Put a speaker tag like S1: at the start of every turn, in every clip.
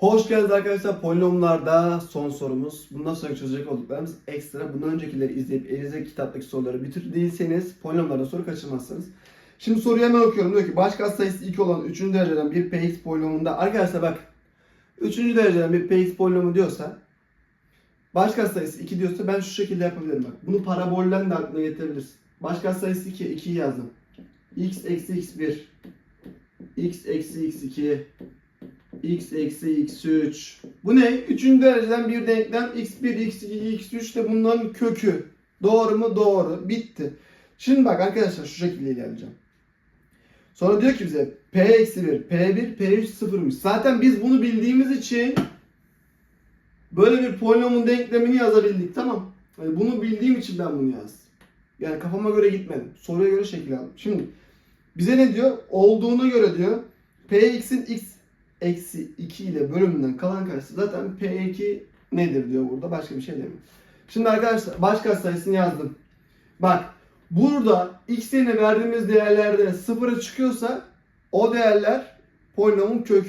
S1: Hoş geldiniz arkadaşlar. Polinomlarda son sorumuz. Bundan sonra çözecek olduklarımız ekstra. Bundan öncekileri izleyip elinize kitaptaki soruları bitirdiyseniz polinomlarda soru kaçırmazsınız. Şimdi soruyu hemen okuyorum. Diyor ki baş katsayısı 2 olan 3. dereceden bir px polinomunda arkadaşlar bak 3. dereceden bir px polinomu diyorsa baş katsayısı 2 diyorsa ben şu şekilde yapabilirim bak. Bunu parabolden de aklına getirebilirsin. Baş katsayısı 2, 2'yi yazdım. x eksi x1 x eksi x2 x eksi x3. Bu ne? Üçüncü dereceden bir denklem x1, x2, x3 de bunların kökü. Doğru mu? Doğru. Bitti. Şimdi bak arkadaşlar şu şekilde ilerleyeceğim. Sonra diyor ki bize p eksi 1, p1, p3 sıfırmış. Zaten biz bunu bildiğimiz için böyle bir polinomun denklemini yazabildik. Tamam. Yani bunu bildiğim için ben bunu yazdım. Yani kafama göre gitmedim. Soruya göre şekil aldım. Şimdi bize ne diyor? Olduğuna göre diyor px'in x eksi 2 ile bölümünden kalan karesi zaten P2 nedir diyor burada. Başka bir şey demiyor. Şimdi arkadaşlar baş sayısını yazdım. Bak burada x yerine verdiğimiz değerlerde sıfıra çıkıyorsa o değerler polinomun kök.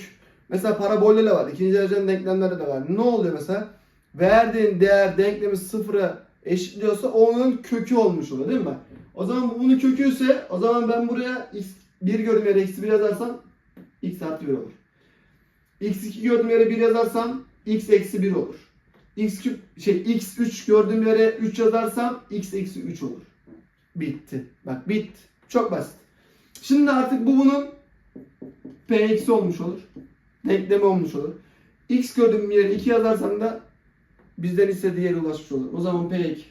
S1: Mesela parabolle de var. ikinci dereceden denklemlerde de var. Ne oluyor mesela? Verdiğin değer denklemi sıfıra eşitliyorsa onun kökü olmuş oluyor değil mi? O zaman bu bunun kökü ise o zaman ben buraya x 1 gördüğüm yere eksi 1 yazarsam x artı 1 olur. X2 gördüğüm yere 1 yazarsam x eksi 1 olur. x şey x3 gördüğüm yere 3 yazarsam x eksi 3 olur. Bitti. Bak bitti. Çok basit. Şimdi artık bu bunun p eksi olmuş olur. Denklemi olmuş olur. x gördüğüm yere 2 yazarsam da bizden istediği yere ulaşmış olur. O zaman p ek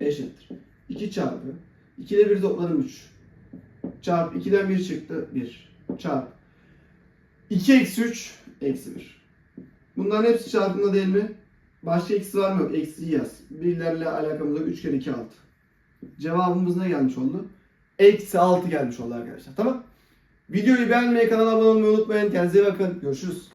S1: eşittir. 2 çarpı 2 ile 1 topladım 3. Çarpı 2'den 1 çıktı 1. Çarpı 2 eksi 3 eksi 1. Bunların hepsi çarpımda değil mi? Başka eksi var mı yok? Eksiyi yaz. Birlerle alakamız yok. 3 kere 2 6. Cevabımız ne gelmiş oldu? Eksi 6 gelmiş oldu arkadaşlar. Tamam. Videoyu beğenmeyi, kanala abone olmayı unutmayın. Kendinize bakın. Görüşürüz.